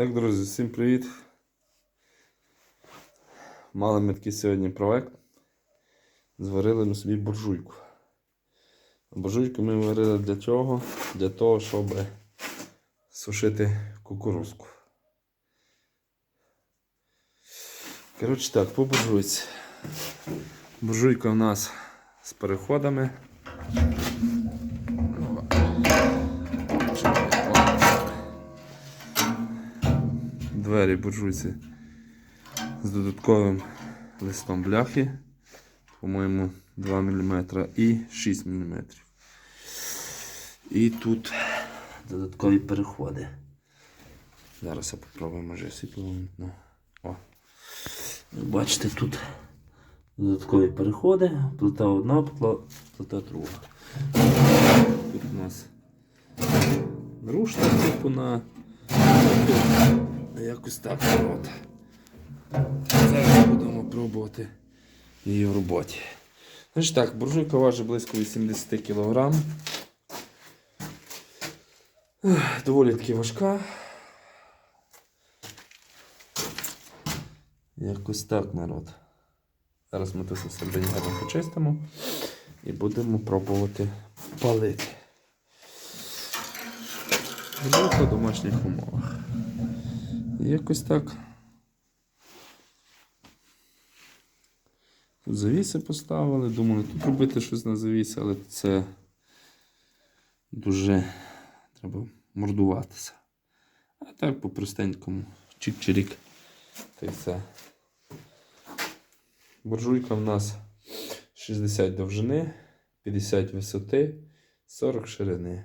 Так, друзі, всім привіт. Мали ми такий сьогодні проект. Зварили ми собі буржуйку. Буржуйку ми варили для чого? Для того, щоб сушити кукурузку. Коротше так, по буржуйці. Буржуйка у нас з переходами. Двері буржуйці з додатковим листом бляхи, по-моєму, 2 мм і 6 мм. І тут додаткові переходи. Зараз я попробую, може світло. О. Бачите, тут додаткові переходи, плита одна, плита, друга. Тут у нас рушта типу на якось так от. Зараз будемо пробувати її в роботі. Значить так, буржуйка важить близько 80 кг. Доволі таки важка. Якось так, народ. Зараз ми це все гарно почистимо і будемо пробувати палити. Буржуйка в домашніх умовах. Якось так. Тут завіси поставили, думали тут робити щось на завіси, але це дуже треба мордуватися. А так по-простенькому. Чик-чирік. Та й все. В нас 60 довжини, 50 висоти, 40 ширини.